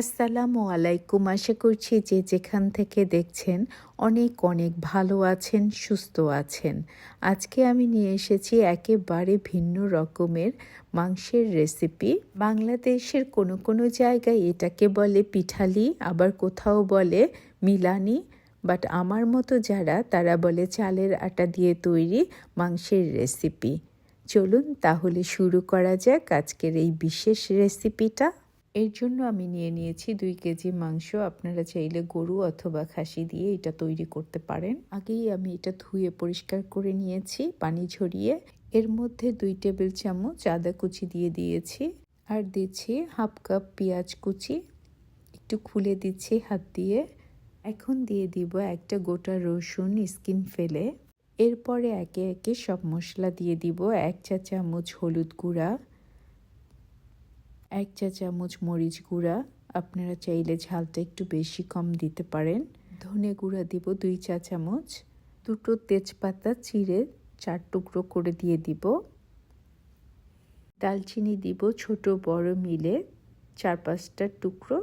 আসসালামু আলাইকুম। আশা করছি যে যেখান থেকে দেখছেন অনেক অনেক ভালো আছেন, সুস্থ আছেন। আজকে আমি নিয়ে এসেছি একেবারে ভিন্ন রকমের মাংসের রেসিপি বাংলাদেশের কোনো কোনো জায়গায় এটাকে বলে পিঠালি, আবার কোথাও বলে মিলানি বাট আমার মতো যারা, তারা বলে চালের আটা দিয়ে তৈরি মাংসের রেসিপি চলুন তাহলে শুরু করা যাক আজকের এই বিশেষ রেসিপিটা এর জন্য আমি নিয়ে নিয়েছি দুই কেজি মাংস। আপনারা চাইলে গরু অথবা খাসি দিয়ে এটা তৈরি করতে পারেন। আগেই আমি এটা ধুয়ে পরিষ্কার করে নিয়েছি, পানি ঝরিয়ে। এর মধ্যে দুই টেবিল চামচ আদা কুচি দিয়ে দিয়েছি আর দিচ্ছি হাফ কাপ পেঁয়াজ কুচি। একটু খুলে দিচ্ছি হাত দিয়ে। এখন দিয়ে দিব একটা গোটা রসুন স্কিন ফেলে। এরপরে একে একে সব মশলা দিয়ে দিব এক চা চামচ হলুদ গুঁড়া। এক চা চামচ মরিচ গুঁড়া। আপনারা চাইলে ঝালটা একটু বেশি কম দিতে পারেন। ধনে গুঁড়া দিব দুই চা চামচ। দুটো তেজপাতা চিড়ে চার টুকরো করে দিয়ে দিব। দালচিনি দিব ছোট বড় মিলে চার পাঁচটা টুকরো।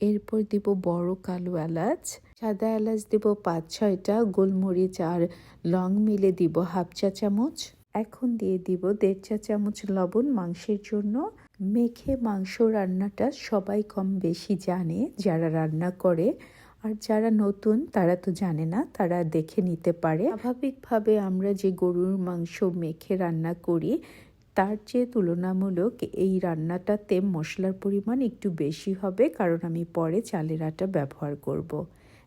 এরপর দিব বড় কালো এলাচ। সাদা এলাচ দিব পাঁচ ছয়টা, গোলমরিচ আর লং মিলে দিব হাফ চা চামচ। এখন দিয়ে দিব দেড় চা চামচ লবণ মাংসের জন্য। মেখে মাংস রান্নাটা সবাই কম বেশি জানে যারা রান্না করে। আর যারা নতুন, তারা তো জানে না, তারা দেখে নিতে পারে। স্বাভাবিকভাবে আমরা যে গরুর মাংস মেখে রান্না করি, তার চেয়ে তুলনামূলক এই রান্নাটাতে মশলার পরিমাণ একটু বেশি হবে, কারণ আমি পরে চালের আটা ব্যবহার করব।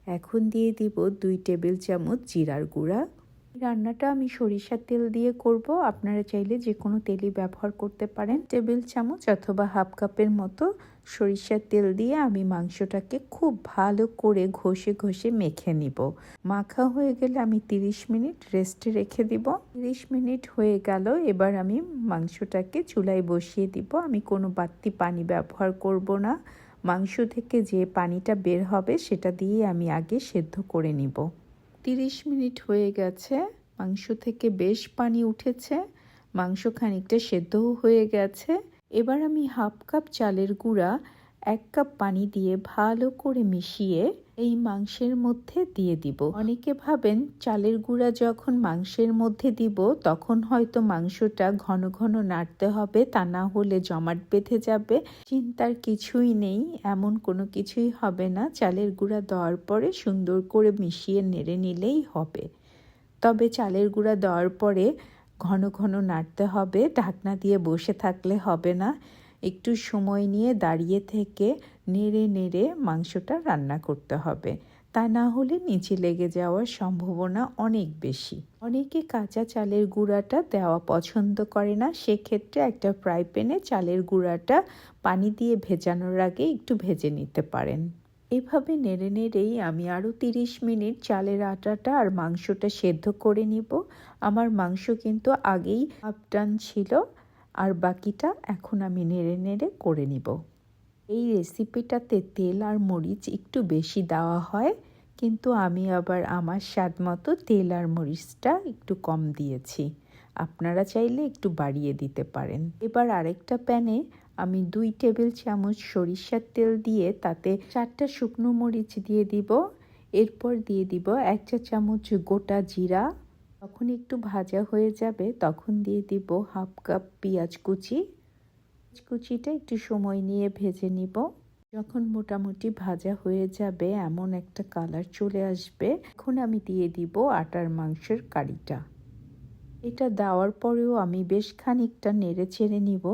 এখন দিয়ে দিব দুই টেবিল চামচ জিরার গুঁড়া। রান্নাটা আমি সরিষার তেল দিয়ে করব। আপনারা চাইলে যে কোনো তেলই ব্যবহার করতে পারেন। টেবিল চামচ অথবা হাফ কাপের মতো সরিষার তেল দিয়ে আমি মাংসটাকে খুব ভালো করে ঘষে ঘষে মেখে নিব। মাখা হয়ে গেলে আমি 30 মিনিট রেস্টে রেখে দিব। 30 মিনিট হয়ে গেল, এবার আমি মাংসটাকে চুলায় বসিয়ে দিব। আমি কোনো বাড়তি পানি ব্যবহার করব না। মাংস থেকে যে পানিটা বের হবে সেটা দিয়ে আমি আগে সেদ্ধ করে নিব। তিরিশ মিনিট হয়ে গেছে, মাংস থেকে বেশ পানি উঠেছে, মাংস খানিকটা সেদ্ধও হয়ে গেছে। এবার আমি হাফ কাপ চালের গুঁড়া এক কাপ পানি দিয়ে ভালো করে মিশিয়ে এই মাংসের মধ্যে দিয়ে দিব। অনেকে ভাবেন চালের গুঁড়া যখন মাংসের মধ্যে দিব, তখন হয়তো মাংসটা ঘন ঘন নাড়তে হবে, তা না হলে জমাট বেঁধে যাবে। চিন্তার কিছুই নেই, এমন কোনো কিছুই হবে না। চালের গুঁড়া দেওয়ার পরে সুন্দর করে মিশিয়ে নেড়ে নিলেই হবে। তবে চালের গুঁড়া দেওয়ার পরে ঘন ঘন নাড়তে হবে, ঢাকনা দিয়ে বসে থাকলে হবে না। একটু সময় নিয়ে দাঁড়িয়ে থেকে নেড়ে নেড়ে মাংসটা রান্না করতে হবে। তা না হলে নিচে লেগে যাওয়ার সম্ভাবনা অনেক বেশি। অনেকে কাঁচা চালের গুঁড়াটা দেওয়া পছন্দ করে না, সেক্ষেত্রে একটা ফ্রাই প্যানে চালের গুঁড়াটা পানি দিয়ে ভেজানোর আগে একটু ভেজে নিতে পারেন। এভাবে নেড়ে নেড়েই আমি আরও তিরিশ মিনিট চালের আটাটা আর মাংসটা সেদ্ধ করে নিব। আমার মাংস কিন্তু আগেই আপটান ছিল। আর বাকিটা এখন আমি নেড়ে নেড়ে করে নিব। এই রেসিপিটাতে তেল আর মরিচ একটু বেশি দেওয়া হয়, কিন্তু আমি আবার আমার স্বাদ মতো তেল আর মরিচটা একটু কম দিয়েছি। আপনারা চাইলে একটু বাড়িয়ে দিতে পারেন। এবার আরেকটা প্যানে আমি দুই টেবিল চামচ সরিষার তেল দিয়ে তাতে চারটা শুকনো মরিচ দিয়ে দিব। এরপর দিয়ে দিব এক চা চামচ গোটা জিরা যখন একটু ভাজা হয়ে যাবে, তখন দিয়ে দিব হাফ কাপ পেঁয়াজ কুচি। কুচিটা একটু সময় নিয়ে ভেজে নিব। যখন মোটামুটি ভাজা হয়ে যাবে, এমন একটা কালার চলে আসবে। এখন আমি দিয়ে দিব আটার মাংসের কারিটা। এটা দেওয়ার পরেও আমি বেশ খানিকটা নেড়ে ছেড়ে নিব।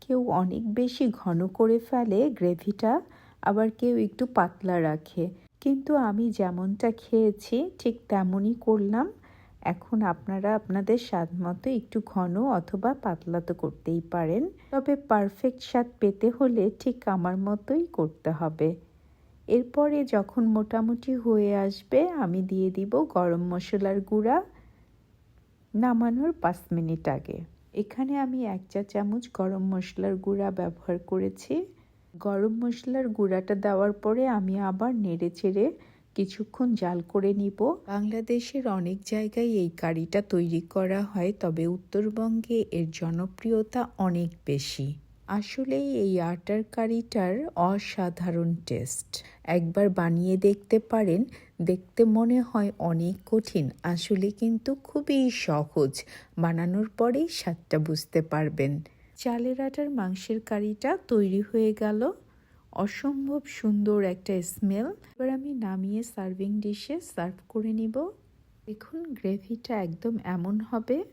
কেউ অনেক বেশি ঘন করে ফেলে গ্রেভিটা, আবার কেউ একটু পাতলা রাখে। কিন্তু আমি যেমনটা খেয়েছি, ঠিক তেমনই করলাম। এখন আপনারা আপনাদের স্বাদ মতো একটু ঘন অথবা পাতলা তো করতেই পারেন। তবে পারফেক্ট স্বাদ পেতে হলে ঠিক আমার মতোই করতে হবে। এরপরে যখন মোটামুটি হয়ে আসবে, আমি দিয়ে দিব গরম মশলার গুঁড়া নামানোর পাঁচ মিনিট আগে। এখানে আমি এক চা চামচ গরম মশলার গুঁড়া ব্যবহার করেছি। গরম মশলার গুঁড়াটা দেওয়ার পরে আমি আবার নেড়ে চেড়ে কিছুক্ষণ জাল করে নিব। বাংলাদেশের অনেক জায়গায় এই কারিটা তৈরি করা হয়, তবে উত্তরবঙ্গে এর জনপ্রিয়তা অনেক বেশি। আসলেই এই আটার কারিটার অসাধারণ টেস্ট। একবার বানিয়ে দেখতে পারেন, দেখতে মনে হয় অনেক কঠিন, আসলে কিন্তু খুবই সহজ। বানানোর পরেই স্বাদটা বুঝতে পারবেন। চালের আটার মাংসের কারিটা তৈরি হয়ে গেল। অসম্ভব সুন্দর একটা স্মেল এবার আমি নামিয়ে সার্ভিং ডিশে সার্ভ করে নিব। দেখুন গ্রেভিটা একদম এমন হবে।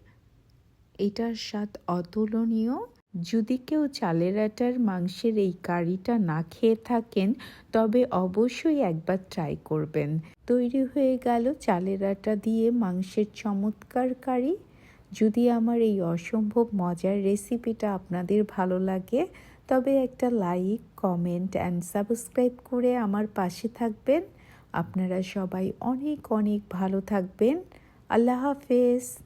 এটার স্বাদ অতুলনীয়। যদি কেউ চালের আটার মাংসের এই কারিটা না খেয়ে থাকেন, তবে অবশ্যই একবার ট্রাই করবেন। তৈরি হয়ে গেল চালের আটা দিয়ে মাংসের চমৎকার কারি। যদি আমার এই অসম্ভব মজার রেসিপিটা আপনাদের ভালো লাগে, তবে একটা লাইক কমেন্ট অ্যান্ড সাবস্ক্রাইব করে আমার পাশে থাকবেন। আপনারা সবাই অনেক অনেক ভালো থাকবেন। আল্লাহ হাফেজ।